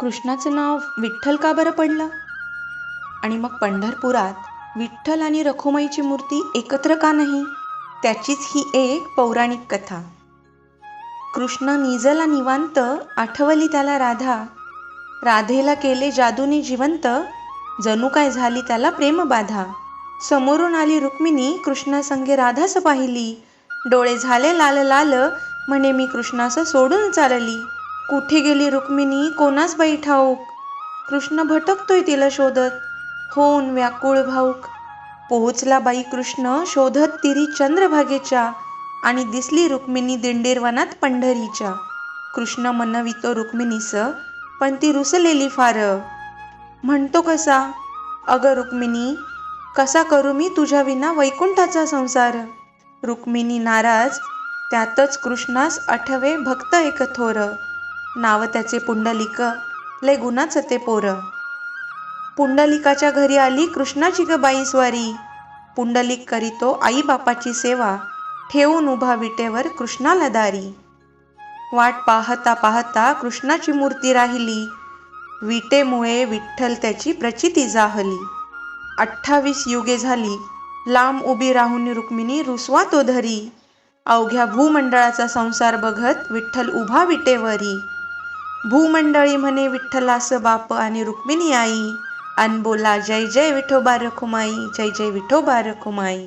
कृष्णाचं नाव विठ्ठल का बरं पडलं? आणि मग पंढरपुरात विठ्ठल आणि रखुमाईची मूर्ती एकत्र का नाही? त्याचीच ही एक पौराणिक कथा. कृष्ण निजला निवांत आठवली त्याला राधा. राधेला केले जादूने जिवंत जणू काय झाली त्याला प्रेमबाधा समोरून आली रुक्मिणी कृष्णासंगे राधास पाहिली. डोळे झाले लाल लाल म्हणे मी कृष्णास सोडून चालली. कुठे गेली रुक्मिणी? कोणास बाई ठाऊक? कृष्ण भटकतोय तिला शोधत. होऊन व्याकुळ भाऊक. पोहोचला बाई कृष्ण शोधत तिरी चंद्रभागेच्या आणि दिसली रुक्मिणी दिंडीरवनात पंढरीच्या. कृष्ण मनवितो रुक्मिणीस पण ती रुसलेली फार. म्हणतो कसा? अगं रुक्मिणी कसा करू मी तुझ्या विना वैकुंठाचा संसार? रुक्मिणी नाराज त्यातच कृष्णास आठवे भक्त एक थोर. नाव त्याचे पुंडलिक. लय गुणाचं ते पोर. पुंडलिकाच्या घरी आली कृष्णाची ग बाई स्वारी पुंडलिक करीतो आई बापाची सेवा. ठेवून उभा विटेवर कृष्णाला दारी. वाट पाहता पाहता कृष्णाची मूर्ती राहिली. विटेमुळे विठ्ठल त्याची प्रचिती जाहली. अठ्ठावीस युगे झाली. लांब उभी राहून रुक्मिणी रुसवा तो धरी. अवघ्या भूमंडळाचा संसार बघत विठ्ठल उभा विटेवरी. भूमंडळी म्हणे विठ्ठलास बाप आणि रुक्मिणी आई. अन बोला जय जय विठोबा रखुमाई जय जय विठोबा रखुमाई.